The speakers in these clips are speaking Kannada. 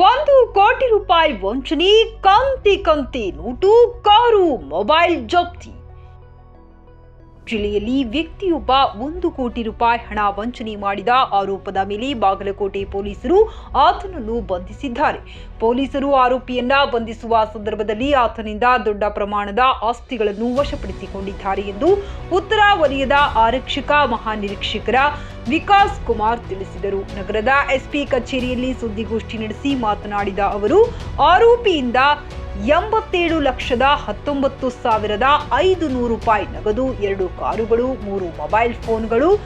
ಒಂದು ಕೋಟಿ ರೂಪಾಯಿ ವಂಚನೆ ಕಂತಿ ಕಂತಿ ನೋಟು ಕಾರು ಮೊಬೈಲ್ ಜಪ್ತಿ. ಜಿಲ್ಲೆಯಲ್ಲಿ ವ್ಯಕ್ತಿಯೊಬ್ಬ ಒಂದು ಕೋಟಿ ರೂಪಾಯಿ ಹಣ ವಂಚನೆ ಮಾಡಿದ ಆರೋಪದ ಮೇಲೆ ಬಾಗಲಕೋಟೆ ಪೊಲೀಸರು ಆತನನ್ನು ಬಂಧಿಸಿದ್ದಾರೆ. ಪೊಲೀಸರು ಆರೋಪಿಯನ್ನ ಬಂಧಿಸುವ ಸಂದರ್ಭದಲ್ಲಿ ಆತನಿಂದ ದೊಡ್ಡ ಪ್ರಮಾಣದ ಆಸ್ತಿಗಳನ್ನು ವಶಪಡಿಸಿಕೊಂಡಿದ್ದಾರೆ ಎಂದು ಉತ್ತರ ವಲಯದ ಆರಕ್ಷಕ ಮಹಾನಿರೀಕ್ಷಕರ ವಿಕಾಸ್ ಕುಮಾರ್ ತಿಳಿಸಿದರು. ನಗರದ ಎಸ್ಪಿ ಕಚೇರಿಯಲ್ಲಿ ಸುದ್ದಿಗೋಷ್ಠಿ ನಡೆಸಿ ಮಾತನಾಡಿದ ಅವರು, ಆರೋಪಿಯಿಂದ ಎಂಬತ್ತೇಳು ಲಕ್ಷದ ಹತ್ತೊಂಬತ್ತು ಸಾವಿರದ ಐದು ನೂರು ರೂಪಾಯಿ ನಗದು, ಎರಡು ಕಾರುಗಳು, ಮೂರು ಮೊಬೈಲ್ ಫೋನ್ಗಳು,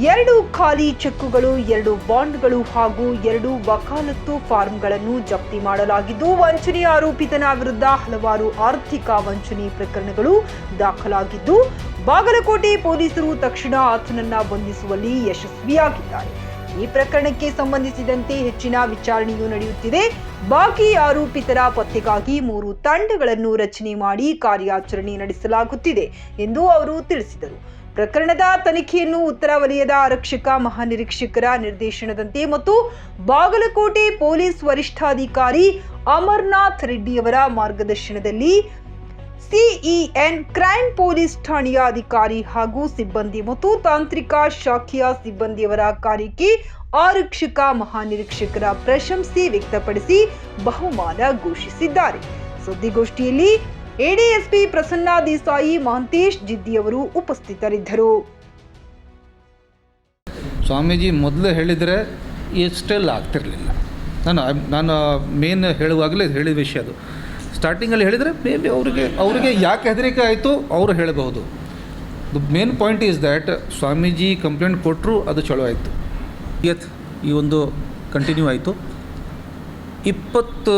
ಎರಡು ಖಾಲಿ ಚೆಕ್ಕುಗಳು, ಎರಡು ಬಾಂಡ್ಗಳು ಹಾಗೂ ಎರಡು ವಕಾಲತ್ತು ಫಾರ್ಮ್ಗಳನ್ನು ಜಪ್ತಿ ಮಾಡಲಾಗಿದ್ದು, ವಂಚನೆ ಆರೋಪಿತನ ವಿರುದ್ಧ ಹಲವಾರು ಆರ್ಥಿಕ ವಂಚನೆ ಪ್ರಕರಣಗಳು ದಾಖಲಾಗಿದ್ದು, ಬಾಗಲಕೋಟೆ ಪೊಲೀಸರು ತಕ್ಷಣ ಆತನನ್ನ ಬಂಧಿಸುವಲ್ಲಿ ಯಶಸ್ವಿಯಾಗಿದ್ದಾರೆ. ಈ ಪ್ರಕರಣಕ್ಕೆ ಸಂಬಂಧಿಸಿದಂತೆ ಹೆಚ್ಚಿನ ವಿಚಾರಣೆಯೂ ನಡೆಯುತ್ತಿದೆ. ಬಾಕಿ ಆರೋಪಿತರ ಪತ್ತೆಗಾಗಿ ಮೂರು ತಂಡಗಳನ್ನು ರಚನೆ ಮಾಡಿ ಕಾರ್ಯಾಚರಣೆ ನಡೆಸಲಾಗುತ್ತಿದೆ ಎಂದು ಅವರು ತಿಳಿಸಿದರು. ಪ್ರಕರಣದ ತನಿಖೆಯನ್ನು ಉತ್ತರ ವಲಯದ ಆರಕ್ಷಕ ಮಹಾನಿರೀಕ್ಷಕರ ನಿರ್ದೇಶನದಂತೆ ಮತ್ತು ಬಾಗಲಕೋಟೆ ಪೊಲೀಸ್ ವರಿಷ್ಠಾಧಿಕಾರಿ ಅಮರ್ನಾಥ್ ರೆಡ್ಡಿಯವರ ಮಾರ್ಗದರ್ಶನದಲ್ಲಿ ಸಿಇಎನ್ ಕ್ರೈಂ ಪೊಲೀಸ್ ಠಾಣೆಯ ಅಧಿಕಾರಿ ಹಾಗೂ ಸಿಬ್ಬಂದಿ ಮತ್ತು ತಾಂತ್ರಿಕ ಶಾಖೆಯ ಸಿಬ್ಬಂದಿಯವರ ಕಾರ್ಯಕ್ಕೆ ಆರಕ್ಷಕ ಮಹಾನಿರೀಕ್ಷಕರ ಪ್ರಶಂಸೆ ವ್ಯಕ್ತಪಡಿಸಿ ಬಹುಮಾನ ಘೋಷಿಸಿದ್ದಾರೆ. ಸುದ್ದಿಗೋಷ್ಠಿಯಲ್ಲಿ ಎಡಿಎಸ್ಪಿ ಪ್ರಸನ್ನ ದೇಸಾಯಿ, ಮಹಂತೇಶ್ ಜಿದ್ದಿಯವರು ಉಪಸ್ಥಿತರಿದ್ದರು. ಸ್ವಾಮೀಜಿ, ಮೊದಲು ಹೇಳಿದರೆ ಎಷ್ಟೆಲ್ಲ ಆಗ್ತಿರಲಿಲ್ಲ. ನಾನು ನಾನು ಮೇನ್ ಹೇಳುವಾಗಲೇ ಹೇಳಿದ ವಿಷಯ ಅದು. ಸ್ಟಾರ್ಟಿಂಗಲ್ಲಿ ಹೇಳಿದರೆ ಮೇ ಬಿ ಅವರಿಗೆ ಅವರಿಗೆ ಯಾಕೆ ಹೆದರಿಕೆ ಆಯಿತು ಅವರು ಹೇಳಬಹುದು. The main point is that Swamiji complaint ಕೊಟ್ಟರು ಅದು ಚಲೋ ಆಯಿತು. ಎತ್ ಈ ಒಂದು ಕಂಟಿನ್ಯೂ ಆಯಿತು. ಇಪ್ಪತ್ತು,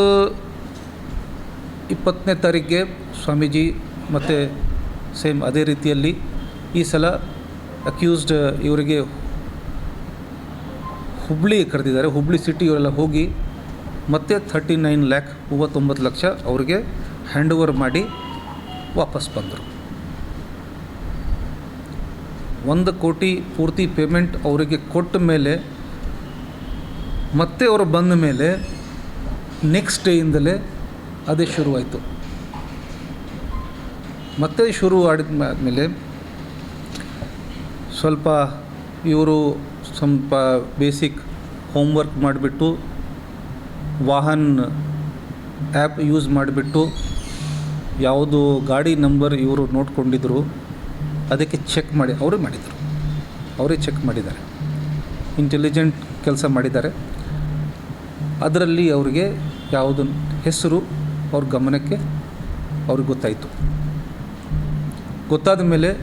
ಇಪ್ಪತ್ತನೇ ತಾರೀಕಿಗೆ ಸ್ವಾಮೀಜಿ ಮತ್ತು ಸೇಮ್ ಅದೇ ರೀತಿಯಲ್ಲಿ ಈ ಸಲ ಅಕ್ಯೂಸ್ಡ್ ಇವರಿಗೆ ಹುಬ್ಳಿ ಕರೆದಿದ್ದಾರೆ, ಹುಬ್ಳಿ ಸಿಟಿ ಇವರೆಲ್ಲ ಹೋಗಿ ಮತ್ತೆ ಥರ್ಟಿ ನೈನ್ ಲ್ಯಾಕ್ ಮೂವತ್ತೊಂಬತ್ತು ಲಕ್ಷ ಅವರಿಗೆ ಹ್ಯಾಂಡ್ ಓವರ್ ಮಾಡಿ ವಾಪಸ್ ಬಂದರು. ಒಂದು ಕೋಟಿ ಪೂರ್ತಿ ಪೇಮೆಂಟ್ ಅವರಿಗೆ ಕೊಟ್ಟ ಮೇಲೆ, ಮತ್ತೆ ಅವರು ಬಂದ ಮೇಲೆ ನೆಕ್ಸ್ಟ್ ಡೇಯಿಂದಲೇ ಅದೇ ಶುರುವಾಯಿತು. ಮತ್ತೆ ಶುರು ಆಡಿದ ಮೇಲೆ ಸ್ವಲ್ಪ ಇವರು ಸ್ವಲ್ಪ ಬೇಸಿಕ್ ಹೋಮ್ವರ್ಕ್ ಮಾಡಿಬಿಟ್ಟು ವಾಹನ್ ಆ್ಯಪ್ ಯೂಸ್ ಮಾಡಿಬಿಟ್ಟು ಯಾವುದು ಗಾಡಿ ನಂಬರ್ ಇವರು ನೋಡ್ಕೊಂಡಿದ್ರು, ಅದಕ್ಕೆ ಚೆಕ್ ಮಾಡಿ, ಅವರೇ ಮಾಡಿದರು. ಅವರೇ ಚೆಕ್ ಮಾಡಿದ್ದಾರೆ. ಇಂಟೆಲಿಜೆಂಟ್ ಕೆಲಸ ಮಾಡಿದ್ದಾರೆ. ಅದರಲ್ಲಿ ಅವರಿಗೆ ಯಾವುದು ಹೆಸರು, ಅವ್ರ ಗಮನಕ್ಕೆ ಅವ್ರಿಗೆ ಗೊತ್ತಾಯಿತು. ಗೊತ್ತಾದ ಮೇಲೆ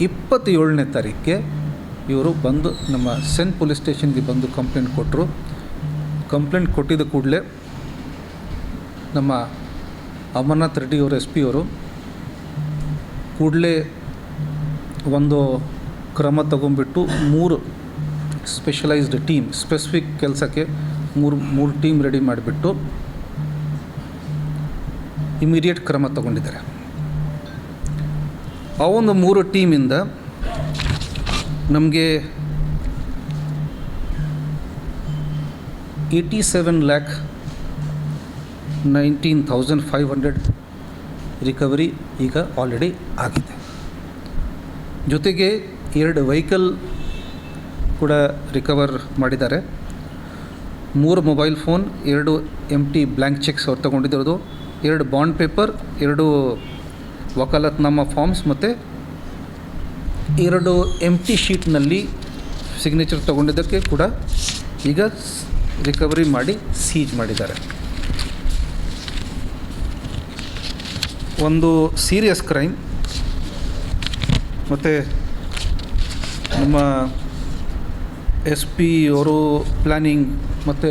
ಇಪ್ಪತ್ತೇಳನೇ ತಾರೀಕಿಗೆ ಇವರು ಬಂದು ನಮ್ಮ ಸೆನ್ ಪೊಲೀಸ್ ಸ್ಟೇಷನ್ಗೆ ಬಂದು ಕಂಪ್ಲೇಂಟ್ ಕೊಟ್ಟರು ಕಂಪ್ಲೇಂಟ್ ಕೊಟ್ಟಿದ್ದ ಕೂಡಲೇ ನಮ್ಮ ಅಮರ್ನಾಥ್ ರೆಡ್ಡಿ ಅವರು, ಎಸ್ ಪಿ ಅವರು ಕೂಡಲೇ ಒಂದು ಕ್ರಮ ತಗೊಂಡ್ಬಿಟ್ಟು ಮೂರು ಸ್ಪೆಷಲೈಸ್ಡ್ ಟೀಮ್ ಸ್ಪೆಸಿಫಿಕ್ ಕೆಲಸಕ್ಕೆ ಮೂರು ಮೂರು ಟೀಮ್ ರೆಡಿ ಮಾಡಿಬಿಟ್ಟು ಇಮಿಡಿಯೇಟ್ ಕ್ರಮ ತಗೊಂಡಿದ್ದಾರೆ. ಆ ಒಂದು ಮೂರು ಟೀಮಿಂದ ನಮಗೆ eighty seven lakh nineteen thousand five hundred recovery ಈಗ ಆಲ್ರೆಡಿ ಆಗಿದೆ. ಜೊತೆಗೆ ಎರಡು ವೆಹಿಕಲ್ ಕೂಡ ರಿಕವರ್ ಮಾಡಿದ್ದಾರೆ. ಮೂರು ಮೊಬೈಲ್ ಫೋನ್ ಎರಡು ಎಂ ಟಿ ಬ್ಲ್ಯಾಂಕ್ ಚೆಕ್ಸ್ ಅವ್ರು ತೊಗೊಂಡಿರೋದು. ಎರಡು ಬಾಂಡ್ ಪೇಪರ್ ಎರಡು ವಕಾಲತ್ನಾಮ ಫಾರ್ಮ್ಸ್ ಮತ್ತು ಎರಡು ಎಂ ಟಿ ಶೀಟ್ನಲ್ಲಿ ಸಿಗ್ನೇಚರ್ ತಗೊಂಡಿದ್ದಕ್ಕೆ ಕೂಡ ಈಗ ರಿಕವರಿ ಮಾಡಿ ಸೀಜ್ ಮಾಡಿದ್ದಾರೆ. ಒಂದು ಸೀರಿಯಸ್ ಕ್ರೈಮ್. ಮತ್ತು ನಮ್ಮ ಎಸ್ ಪಿ ಅವರು ಪ್ಲ್ಯಾನಿಂಗ್ ಮತ್ತು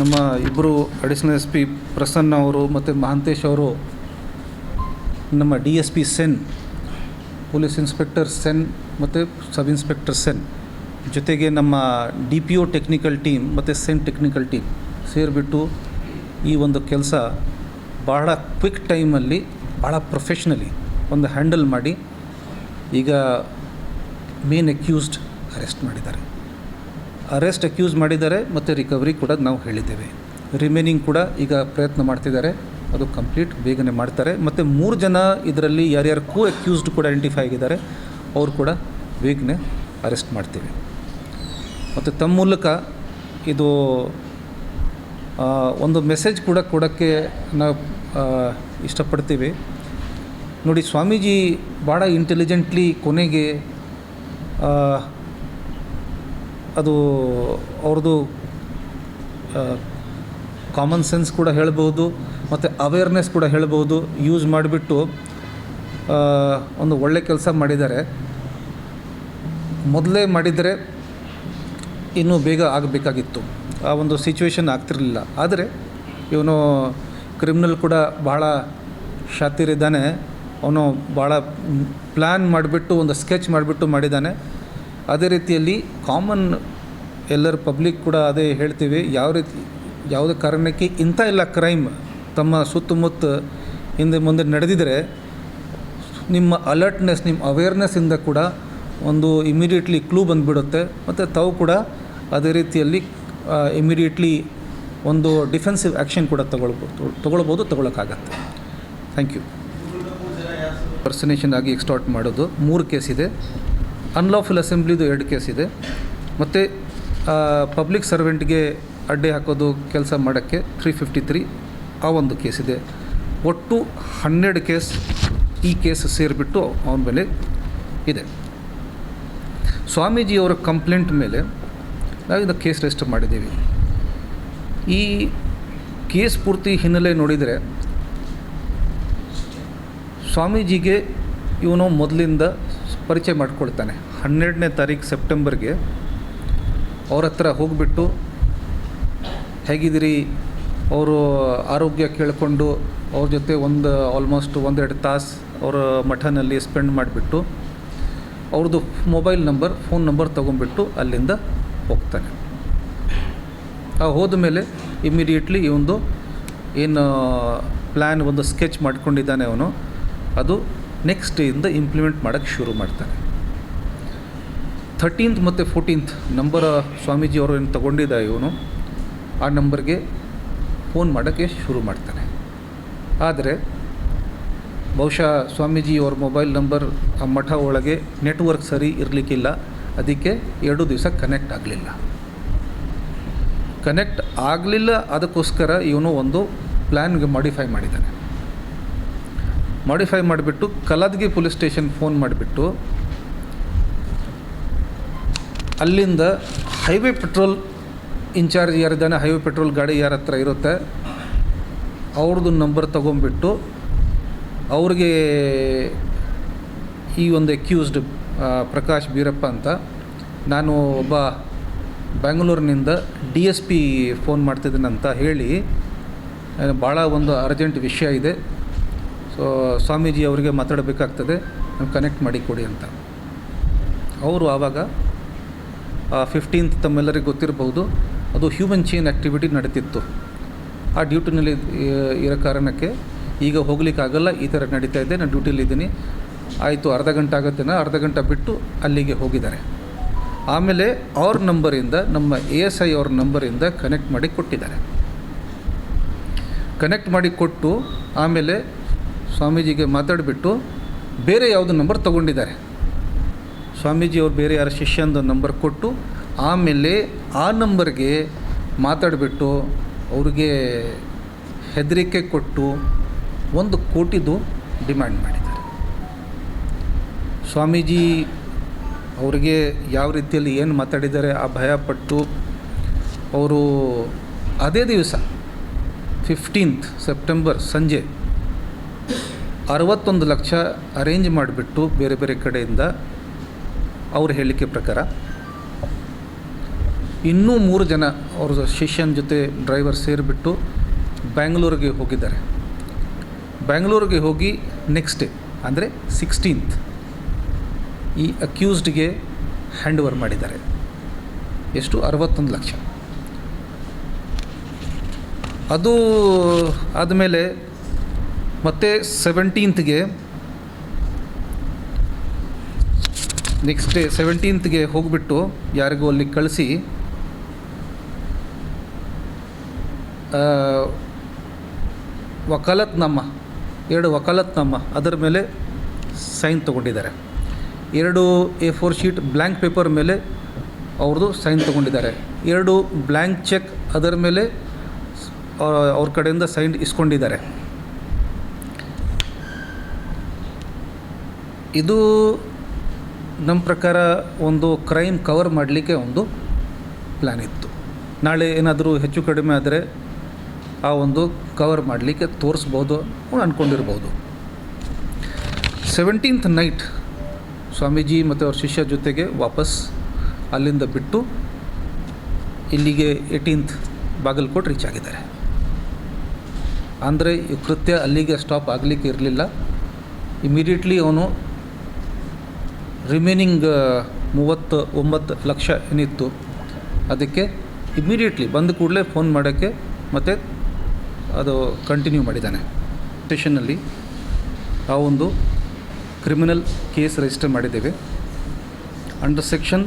ನಮ್ಮ ಇಬ್ಬರು ಅಡಿಷನಲ್ ಎಸ್ ಪಿ ಪ್ರಸನ್ನ ಅವರು ಮತ್ತು ಮಹಾಂತೇಶ್ ಅವರು, ನಮ್ಮ D S P CEN, police inspector CEN ಮತ್ತು ಸಬ್ ಇನ್ಸ್ಪೆಕ್ಟರ್ ಸೆನ್ ಜೊತೆಗೆ ನಮ್ಮ D P O technical team ಮತ್ತು ಸೆಂಟ್ ಟೆಕ್ನಿಕಲ್ ಟೀಮ್ ಸೇರಿಬಿಟ್ಟು ಈ ಒಂದು ಕೆಲಸ ಬಹಳ ಕ್ವಿಕ್ ಟೈಮಲ್ಲಿ ಭಾಳ ಪ್ರೊಫೆಷ್ನಲಿ ಒಂದು ಹ್ಯಾಂಡಲ್ ಮಾಡಿ ಈಗ ಮೇನ್ ಅಕ್ಯೂಸ್ಡ್ ಅರೆಸ್ಟ್ ಮಾಡಿದ್ದಾರೆ. ಅರೆಸ್ಟ್ ಅಕ್ಯೂಸ್ ಮಾಡಿದ್ದಾರೆ ಮತ್ತು ರಿಕವರಿ ಕೂಡ ನಾವು ಹೇಳಿದ್ದೇವೆ. ರಿಮೈನಿಂಗ್ ಕೂಡ ಈಗ ಪ್ರಯತ್ನ ಮಾಡ್ತಿದ್ದಾರೆ. ಅದು ಕಂಪ್ಲೀಟ್ ಬೇಗನೆ ಮಾಡ್ತಾರೆ. ಮತ್ತು ಮೂರು ಜನ ಇದರಲ್ಲಿ ಯಾರ್ಯಾರು ಕೂ ಅಕ್ಯೂಸ್ಡ್ ಕೂಡ ಐಡೆಂಟಿಫೈ ಆಗಿದ್ದಾರೆ, ಅವರು ಕೂಡ ಬೇಗನೆ ಅರೆಸ್ಟ್ ಮಾಡ್ತೀವಿ. ಮತ್ತು ತಮ್ಮ ಮೂಲಕ ಇದು ಒಂದು ಮೆಸೇಜ್ ಕೂಡ ಕೊಡೋಕ್ಕೆ ನಾವು ಇಷ್ಟಪಡ್ತೀವಿ. ನೋಡಿ, ಸ್ವಾಮೀಜಿ ಭಾಳ ಇಂಟೆಲಿಜೆಂಟ್ಲಿ ಕೊನೆಗೆ ಅದು ಅವ್ರದ್ದು ಕಾಮನ್ ಸೆನ್ಸ್ ಕೂಡ ಹೇಳ್ಬೋದು, ಮತ್ತು ಅವೇರ್ನೆಸ್ ಕೂಡ ಹೇಳ್ಬೋದು, ಯೂಸ್ ಮಾಡಿಬಿಟ್ಟು ಒಂದು ಒಳ್ಳೆ ಕೆಲಸ ಮಾಡಿದ್ದಾರೆ. ಮೊದಲೇ ಮಾಡಿದರೆ ಇನ್ನೂ ಬೇಗ ಆಗಬೇಕಾಗಿತ್ತು. ಆ ಒಂದು ಸಿಚುವೇಶನ್ ಆಗ್ತಿರಲಿಲ್ಲ. ಆದರೆ ಇವನು ಕ್ರಿಮಿನಲ್ ಕೂಡ ಭಾಳ ಶಾತಿರಿದ್ದಾನೆ. ಅವನು ಭಾಳ ಪ್ಲ್ಯಾನ್ ಮಾಡಿಬಿಟ್ಟು, ಒಂದು ಸ್ಕೆಚ್ ಮಾಡಿಬಿಟ್ಟು ಮಾಡಿದ್ದಾನೆ. ಅದೇ ರೀತಿಯಲ್ಲಿ ಕಾಮನ್ ಎಲ್ಲರ ಪಬ್ಲಿಕ್ ಕೂಡ ಅದೇ ಹೇಳ್ತೀವಿ. ಯಾವ ರೀತಿ, ಯಾವುದೇ ಕಾರಣಕ್ಕೆ ಇಂಥ ಎಲ್ಲ ಕ್ರೈಮ್ ತಮ್ಮ ಸುತ್ತಮುತ್ತ ಹಿಂದೆ ಮುಂದೆ ನಡೆದಿದ್ದರೆ ನಿಮ್ಮ ಅಲರ್ಟ್ನೆಸ್ ನಿಮ್ಮ ಅವೇರ್ನೆಸ್ಸಿಂದ ಕೂಡ ಒಂದು ಇಮಿಡಿಯೇಟ್ಲಿ ಕ್ಲೂ ಬಂದುಬಿಡುತ್ತೆ. ಮತ್ತು ತಾವು ಕೂಡ ಅದೇ ರೀತಿಯಲ್ಲಿ ಇಮಿಡಿಯೇಟ್ಲಿ ಒಂದು ಡಿಫೆನ್ಸಿವ್ ಆ್ಯಕ್ಷನ್ ಕೂಡ ತಗೊಳ್ಬೋದು ತೊಗೊಳ್ಬೋದು, ತೊಗೊಳಕ್ಕಾಗತ್ತೆ. ಥ್ಯಾಂಕ್ ಯು ಪರ್ಸನೇಷನ್ ಆಗಿ ಎಕ್ಸ್ಟಾರ್ಟ್ ಮಾಡೋದು. ಮೂರು ಕೇಸ್ ಇದೆ. ಅನ್ಲಾಫುಲ್ ಅಸೆಂಬ್ಲಿದು ಎರಡು ಕೇಸ್ ಇದೆ. ಮತ್ತು ಪಬ್ಲಿಕ್ ಸರ್ವೆಂಟ್ಗೆ ಅಡ್ಡೆ ಹಾಕೋದು, ಕೆಲಸ ಮಾಡೋಕ್ಕೆ ತ್ರೀ ಫಿಫ್ಟಿ ತ್ರೀ ಆ ಒಂದು ಕೇಸ್ ಇದೆ. ಒಟ್ಟು ಹನ್ನೆರಡು ಕೇಸ್ ಈ ಕೇಸ್ ಸೇರಿಬಿಟ್ಟು ಅವನ ಮೇಲೆ ಇದೆ. ಸ್ವಾಮೀಜಿಯವರ ಕಂಪ್ಲೇಂಟ್ ಮೇಲೆ ನಾವು ಇದು ಕೇಸ್ ರಿಜಿಸ್ಟರ್ ಮಾಡಿದ್ದೀವಿ. ಈ ಕೇಸ್ ಪೂರ್ತಿ ಹಿನ್ನೆಲೆ ನೋಡಿದರೆ ಸ್ವಾಮೀಜಿಗೆ ಇವನು ಮೊದಲಿಂದ ಪರಿಚಯ ಮಾಡ್ಕೊಳ್ತಾನೆ. ಹನ್ನೆರಡನೇ ತಾರೀಕು ಸೆಪ್ಟೆಂಬರ್ಗೆ ಅವ್ರ ಹತ್ರ ಹೋಗಿಬಿಟ್ಟು ಹೇಗಿದ್ದೀರಿ? ಅವರು ಆರೋಗ್ಯ ಕೇಳಿಕೊಂಡು ಅವ್ರ ಜೊತೆ ಒಂದು, ಆಲ್ಮೋಸ್ಟ್ ಒಂದೆರಡು ತಾಸು ಅವರ ಮಠನಲ್ಲಿ ಸ್ಪೆಂಡ್ ಮಾಡಿಬಿಟ್ಟು ಅವ್ರದ್ದು ಮೊಬೈಲ್ ನಂಬರ್, ಫೋನ್ ನಂಬರ್ ತೊಗೊಂಬಿಟ್ಟು ಅಲ್ಲಿಂದ ಹೋಗ್ತಾನೆ. ಆ ಹೋದ ಮೇಲೆ ಇಮ್ಮಿಡಿಯೇಟ್ಲಿ ಇವೊಂದು ಏನು ಪ್ಲ್ಯಾನ್ ಒಂದು ಸ್ಕೆಚ್ ಮಾಡ್ಕೊಂಡಿದ್ದಾನೆ ಅವನು. ಅದು ನೆಕ್ಸ್ಟ್ ಇಂದ ಇಂಪ್ಲಿಮೆಂಟ್ ಮಾಡೋಕ್ಕೆ ಶುರು ಮಾಡ್ತಾನೆ. ಥರ್ಟೀನ್ತ್ ಮತ್ತು ಫೋರ್ಟೀನ್ತ್ ನಂಬರ ಸ್ವಾಮೀಜಿ ಅವರು ಏನು ತೊಗೊಂಡಿದ್ದ ಇವನು, ಆ ನಂಬರ್ಗೆ ಫೋನ್ ಮಾಡೋಕ್ಕೆ ಶುರು ಮಾಡ್ತಾನೆ. ಆದರೆ ಬಹುಶಃ ಸ್ವಾಮೀಜಿ ಅವ್ರ ಮೊಬೈಲ್ ನಂಬರ್ ಆ ಮಠ ಒಳಗೆ ನೆಟ್ವರ್ಕ್ ಸರಿ ಇರಲಿಕ್ಕಿಲ್ಲ. ಅದಕ್ಕೆ ಎರಡು ದಿವಸ ಕನೆಕ್ಟ್ ಆಗಲಿಲ್ಲ. ಕನೆಕ್ಟ್ ಆಗಲಿಲ್ಲ, ಅದಕ್ಕೋಸ್ಕರ ಇವನು ಒಂದು ಪ್ಲ್ಯಾನ್ಗೆ ಮಾಡಿಫೈ ಮಾಡಿದ್ದಾನೆ. ಮಾಡಿಫೈ ಮಾಡಿಬಿಟ್ಟು ಕಲದ್ಗಿ ಪೊಲೀಸ್ ಸ್ಟೇಷನ್ ಫೋನ್ ಮಾಡಿಬಿಟ್ಟು ಅಲ್ಲಿಂದ ಹೈವೇ ಪೆಟ್ರೋಲ್ ಇನ್ಚಾರ್ಜ್ ಯಾರಿದ್ದಾನೆ ಹೈವೇ ಪೆಟ್ರೋಲ್ ಗಾಡಿ ಯಾರ ಹತ್ರ ಇರುತ್ತೆ ಅವ್ರದ್ದು ನಂಬರ್ ತೊಗೊಂಬಿಟ್ಟು ಅವ್ರಿಗೆ ಈ ಒಂದು ಎಕ್ಯೂಸ್ಡ್ ಪ್ರಕಾಶ್ ಬೀರಪ್ಪ ಅಂತ ನಾನು ಒಬ್ಬ ಬೆಂಗಳೂರಿನಿಂದ ಡಿ ಎಸ್ ಪಿ ಫೋನ್ ಮಾಡ್ತಿದ್ದೀನಂತ ಹೇಳಿ ಭಾಳ ಒಂದು ಅರ್ಜೆಂಟ್ ವಿಷಯ ಇದೆ. ಸೊ ಸ್ವಾಮೀಜಿ ಅವರಿಗೆ ಮಾತಾಡಬೇಕಾಗ್ತದೆ. ನಾನು ಕನೆಕ್ಟ್ ಮಾಡಿ ಕೊಡಿ ಅಂತ. ಅವರು ಆವಾಗ ಫಿಫ್ಟೀನ್ತ್ ತಮ್ಮೆಲ್ಲರಿಗೆ ಗೊತ್ತಿರಬಹುದು, ಅದು ಹ್ಯೂಮನ್ ಚೈನ್ ಆ್ಯಕ್ಟಿವಿಟಿ ನಡೀತಿತ್ತು. ಆ ಡ್ಯೂಟಿನಲ್ಲಿ ಇರೋ ಕಾರಣಕ್ಕೆ ಈಗ ಹೋಗ್ಲಿಕ್ಕಾಗಲ್ಲ, ಈ ಥರ ನಡೀತಾ ಇದೆ, ನಾನು ಡ್ಯೂಟಿಲಿದ್ದೀನಿ ಆಯಿತು, ಅರ್ಧ ಗಂಟೆ ಆಗುತ್ತೆನ ಅರ್ಧ ಗಂಟೆ ಬಿಟ್ಟು ಅಲ್ಲಿಗೆ ಹೋಗಿದ್ದಾರೆ. ಆಮೇಲೆ ಅವ್ರ ನಂಬರಿಂದ, ನಮ್ಮ ಎ ಎಸ್ ಐ ಅವ್ರ ನಂಬರಿಂದ ಕನೆಕ್ಟ್ ಮಾಡಿ ಕೊಟ್ಟಿದ್ದಾರೆ. ಕನೆಕ್ಟ್ ಮಾಡಿ ಕೊಟ್ಟು, ಆಮೇಲೆ ಸ್ವಾಮೀಜಿಗೆ ಮಾತಾಡಿಬಿಟ್ಟು ಬೇರೆ ಯಾವುದು ನಂಬರ್ ತೊಗೊಂಡಿದ್ದಾರೆ. ಸ್ವಾಮೀಜಿ ಅವ್ರು ಬೇರೆ ಯಾರ ಶಿಷ್ಯಂದು ನಂಬರ್ ಕೊಟ್ಟು, ಆಮೇಲೆ ಆ ನಂಬರ್ಗೆ ಮಾತಾಡಿಬಿಟ್ಟು ಅವ್ರಿಗೆ ಹೆದರಿಕೆ ಕೊಟ್ಟು ಒಂದು ಕೋಟಿದು ಡಿಮ್ಯಾಂಡ್ ಮಾಡಿದ್ದಾರೆ. ಸ್ವಾಮೀಜಿ ಅವರಿಗೆ ಯಾವ ರೀತಿಯಲ್ಲಿ ಏನು ಮಾತಾಡಿದ್ದಾರೆ ಆ ಭಯಪಟ್ಟು ಅವರು ಅದೇ ದಿವಸ ಫಿಫ್ಟೀನ್ತ್ ಸೆಪ್ಟೆಂಬರ್ ಸಂಜೆ ಅರವತ್ತೊಂದು ಲಕ್ಷ ಅರೇಂಜ್ ಮಾಡಿಬಿಟ್ಟು ಬೇರೆ ಬೇರೆ ಕಡೆಯಿಂದ ಅವ್ರ ಹೇಳಿಕೆ ಪ್ರಕಾರ ಇನ್ನೂ ಮೂರು ಜನ ಅವ್ರ ಶಿಷ್ಯನ ಜೊತೆ ಡ್ರೈವರ್ ಸೇರಿಬಿಟ್ಟು ಬ್ಯಾಂಗ್ಳೂರಿಗೆ ಹೋಗಿದ್ದಾರೆ. ಬ್ಯಾಂಗ್ಳೂರಿಗೆ ಹೋಗಿ ನೆಕ್ಸ್ಟ್ ಡೇ ಅಂದರೆ ಸಿಕ್ಸ್ಟೀನ್ತ್ ಈ ಅಕ್ಯೂಸ್ಡ್ಗೆ ಹ್ಯಾಂಡ್ ಓವರ್ ಮಾಡಿದ್ದಾರೆ. ಎಷ್ಟು? ಅರವತ್ತೊಂದು ಲಕ್ಷ. ಅದು ಆದಮೇಲೆ ಮತ್ತೆ ಸೆವೆಂಟೀನ್ತ್ಗೆ ನೆಕ್ಸ್ಟ್ ಡೇ ಸೆವೆಂಟೀನ್ತ್ಗೆ ಹೋಗಿಬಿಟ್ಟು ಯಾರಿಗೂ ಅಲ್ಲಿ ಕಳಿಸಿ ವಕಾಲತ್ ನಮ್ಮ ಎರಡು ವಕಾಲತ್ನಾಮ ಅದರ ಮೇಲೆ ಸೈನ್ ತೊಗೊಂಡಿದ್ದಾರೆ. ಎರಡು A four sheet blank paper ಮೇಲೆ ಅವ್ರದ್ದು ಸೈನ್ ತೊಗೊಂಡಿದ್ದಾರೆ. ಎರಡು ಬ್ಲ್ಯಾಂಕ್ ಚೆಕ್ ಅದರ ಮೇಲೆ ಅವ್ರ ಕಡೆಯಿಂದ ಸೈನ್ ಇಸ್ಕೊಂಡಿದ್ದಾರೆ. ಇದು ನಮ್ಮ ಪ್ರಕಾರ ಒಂದು ಕ್ರೈಮ್ ಕವರ್ ಮಾಡಲಿಕ್ಕೆ ಒಂದು ಪ್ಲ್ಯಾನ್ ಇತ್ತು. ನಾಳೆ ಏನಾದರೂ ಹೆಚ್ಚು ಕಡಿಮೆ ಆದರೆ ಆ ಒಂದು ಕವರ್ ಮಾಡಲಿಕ್ಕೆ ತೋರಿಸ್ಬೋದು ಅಂದ್ಕೊಂಡಿರ್ಬೋದು ಸೆವೆಂಟೀನ್ತ್ ನೈಟ್ ಸ್ವಾಮೀಜಿ ಮತ್ತು ಅವ್ರ ಶಿಷ್ಯ ಜೊತೆಗೆ ವಾಪಸ್ ಅಲ್ಲಿಂದ ಬಿಟ್ಟು ಇಲ್ಲಿಗೆ ಏಯ್ಟೀನ್ತ್ ಬಾಗಲ್ಕೋಟ್ ರೀಚ್ ಆಗಿದ್ದಾರೆ. ಅಂದರೆ ಈ ಕೃತ್ಯ ಅಲ್ಲಿಗೆ ಸ್ಟಾಪ್ ಆಗಲಿಕ್ಕೆ ಇರಲಿಲ್ಲ. ಇಮಿಡಿಯೇಟ್ಲಿ ಅವನು ರಿಮೈನಿಂಗ್ ಮೂವತ್ತು ಒಂಬತ್ತು ಲಕ್ಷ ಏನಿತ್ತು, ಅದಕ್ಕೆ ಇಮಿಡಿಯೇಟ್ಲಿ ಬಂದ ಕೂಡಲೇ ಫೋನ್ ಮಾಡೋಕ್ಕೆ ಮತ್ತು ಅದು ಕಂಟಿನ್ಯೂ ಮಾಡಿದ್ದಾನೆ. ಸ್ಟೇಷನ್ನಲ್ಲಿ ಆ ಒಂದು ಕ್ರಿಮಿನಲ್ ಕೇಸ್ ರಿಜಿಸ್ಟರ್ ಮಾಡಿದ್ದೇವೆ. Under section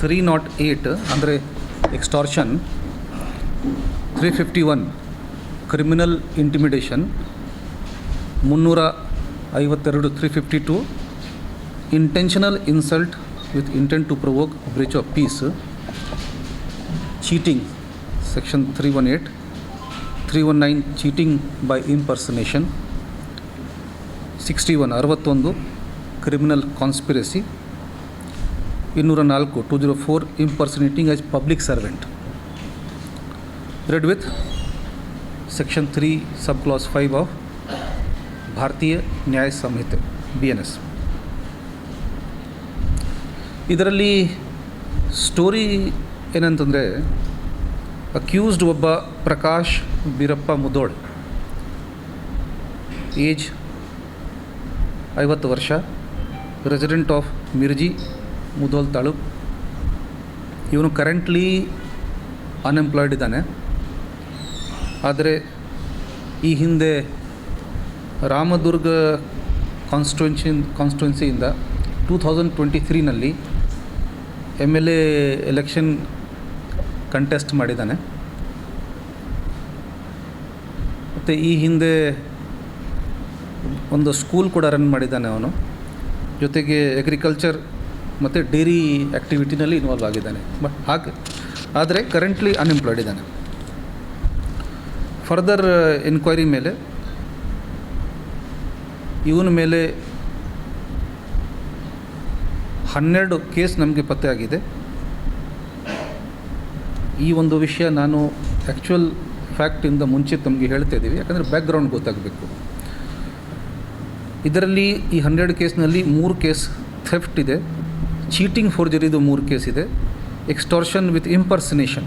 three naught eight ಅಂದರೆ extortion three fifty one criminal intimidation ಮುನ್ನೂರ ಐವತ್ತೆರಡು three fifty two intentional insult with intent to provoke breach of peace cheating section three one eight three one nine cheating by impersonation, sixty one ಅರವತ್ತೊಂದು ಕ್ರಿಮಿನಲ್ ಕಾನ್ಸ್ಪಿರಸಿ, ಇನ್ನೂರ ನಾಲ್ಕು two zero four impersonating as public servant. Read with section three sub clause five of Bharatiya Nyaya Sanhita, B N S. ಇದರಲ್ಲಿ ಸ್ಟೋರಿ ಏನಂತಂದರೆ ಅಕ್ಯೂಸ್ಡ್ ಒಬ್ಬ ಪ್ರಕಾಶ್ ಬೀರಪ್ಪ ಮುದೋಳ್. ಏಜ್ ಐವತ್ತು ವರ್ಷ. Resident of Mirji Mudhol taluk. ಇವನು ಕರೆಂಟ್ಲಿ ಅನ್ಎಂಪ್ಲಾಯ್ಡ್ ಇದ್ದಾನೆ. ಆದರೆ ಈ ಹಿಂದೆ ರಾಮದುರ್ಗ ಕಾನ್ಸ್ಟಿಟ್ಯೂನ್ಸಿ ಕಾನ್ಸ್ಟಿಟ್ಯೂನ್ಸಿಯಿಂದ two thousand twenty ತ್ರೀನಲ್ಲಿ M L A election contest ಮಾಡಿದ್ದಾನೆ. ಮತ್ತು ಈ ಹಿಂದೆ ಒಂದು ಸ್ಕೂಲ್ ಕೂಡ ರನ್ ಮಾಡಿದ್ದಾನೆ ಅವನು. ಜೊತೆಗೆ ಅಗ್ರಿಕಲ್ಚರ್ ಮತ್ತು ಡೈರಿ ಆ್ಯಕ್ಟಿವಿಟಿನಲ್ಲಿ ಇನ್ವಾಲ್ವ್ ಆಗಿದ್ದಾನೆ. ಬಟ್ ಹಾಗೆ, ಆದರೆ ಕರೆಂಟ್ಲಿ ಅನ್ಎಂಪ್ಲಾಯ್ಡ್ ಇದ್ದಾನೆ. ಫರ್ದರ್ ಎನ್ಕ್ವೈರಿ ಮೇಲೆ, ಇವನ ಮೇಲೆ ಹನ್ನೆರಡು ಕೇಸ್ ನಮಗೆ ಪತ್ತೆ ಆಗಿದೆ. ಈ ಒಂದು ವಿಷಯ ನಾನು ಆ್ಯಕ್ಚುಯಲ್ ಫ್ಯಾಕ್ಟಿಂದ ಮುಂಚೆ ತಮಗೆ ಹೇಳ್ತಾ ಇದ್ದೀವಿ, ಯಾಕಂದರೆ ಬ್ಯಾಕ್ಗ್ರೌಂಡ್ ಗೊತ್ತಾಗಬೇಕು. ಇದರಲ್ಲಿ ಈ ಹನ್ನೆರಡು ಕೇಸ್ನಲ್ಲಿ ಮೂರು ಕೇಸ್ ಥೆಫ್ಟ್ ಇದೆ ಚೀಟಿಂಗ್ ಫೋರ್ಜರಿದು ಮೂರು ಕೇಸ್ ಇದೆ ಎಕ್ಸ್ಟೋರ್ಷನ್ ವಿತ್ ಇಂಪರ್ಸನೇಷನ್